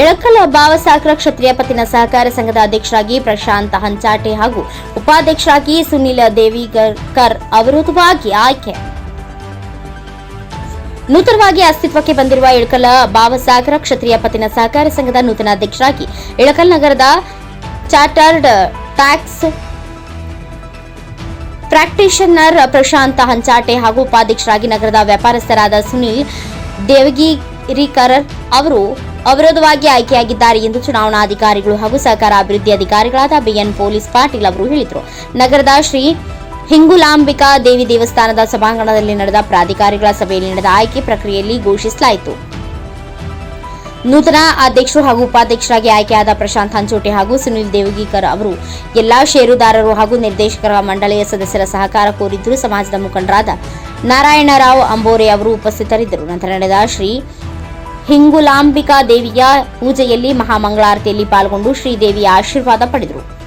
ಎಳಕಲ ಭಾವಸಾಗರ ಕ್ಷತ್ರಿಯ ಪತ್ತಿನ ಸಹಕಾರ ಸಂಘದ ಅಧ್ಯಕ್ಷರಾಗಿ ಪ್ರಶಾಂತ್ ಹಂಚಾಟೆ ಹಾಗೂ ಉಪಾಧ್ಯಕ್ಷರಾಗಿ ಸುನಿಲ್ ದೇವಿಗರ್ಕರ್ ಅವಿರೋಧವಾಗಿ ಆಯ್ಕೆ. ನೂತನವಾಗಿ ಅಸ್ತಿತ್ವಕ್ಕೆ ಬಂದಿರುವ ಇಳಕಲ ಭಾವಸಾಗರ ಕ್ಷತ್ರಿಯ ಪತ್ತಿನ ಸಹಕಾರ ಸಂಘದ ನೂತನ ಅಧ್ಯಕ್ಷರಾಗಿ ಇಳಕಲ್ ನಗರದ chartered tax practitioner Prashanth Hanchate ಹಾಗೂ ಉಪಾಧ್ಯಕ್ಷರಾಗಿ ನಗರದ ವ್ಯಾಪಾರಸ್ಥರಾದ ಸುನಿಲ್ ದೇವಗಿರಿಕರ್ ಅವರು ಅವಿರೋಧವಾಗಿ ಆಯ್ಕೆಯಾಗಿದ್ದಾರೆ ಎಂದು ಚುನಾವಣಾಧಿಕಾರಿಗಳು ಹಾಗೂ ಸಹಕಾರ ಅಭಿವೃದ್ಧಿ ಅಧಿಕಾರಿಗಳಾದ ಬಿಎನ್ ಪೊಲೀಸ್ ಪಾಟೀಲ್ ಅವರು ಹೇಳಿದರು. ನಗರದ ಶ್ರೀ ಹಿಂಗುಲಾಂಬಿಕಾ ದೇವಿ ದೇವಸ್ಥಾನದ ಸಭಾಂಗಣದಲ್ಲಿ ನಡೆದ ಪ್ರಾಧಿಕಾರಿಗಳ ಸಭೆಯಲ್ಲಿ ನಡೆದ ಆಯ್ಕೆ ಪ್ರಕ್ರಿಯೆಯಲ್ಲಿ ಘೋಷಿಸಲಾಯಿತು. ನೂತನ ಅಧ್ಯಕ್ಷರು ಹಾಗೂ ಉಪಾಧ್ಯಕ್ಷರಾಗಿ ಆಯ್ಕೆಯಾದ ಪ್ರಶಾಂತ್ ಹಂಚೋಟೆ ಹಾಗೂ ಸುನಿಲ್ ದೇವಗೀಕರ್ ಅವರು ಎಲ್ಲಾ ಷೇರುದಾರರು ಹಾಗೂ ನಿರ್ದೇಶಕರ ಮಂಡಳಿಯ ಸದಸ್ಯರ ಸಹಕಾರ ಕೋರಿದ್ದರು. ಸಮಾಜದ ಮುಖಂಡರಾದ ನಾರಾಯಣರಾವ್ ಅಂಬೋರೆ ಅವರು ಉಪಸ್ಥಿತರಿದ್ದರು. ನಂತರ ನಡೆದ ಶ್ರೀ ಹಿಂಗುಲಾಂಬಿಕಾ ದೇವಿಯ ಪೂಜೆಯಲ್ಲಿ ಮಹಾಮಂಗಳಾರತಿಯಲ್ಲಿ ಪಾಲ್ಗೊಂಡು ಶ್ರೀದೇವಿಯ ಆಶೀರ್ವಾದ ಪಡೆದರು.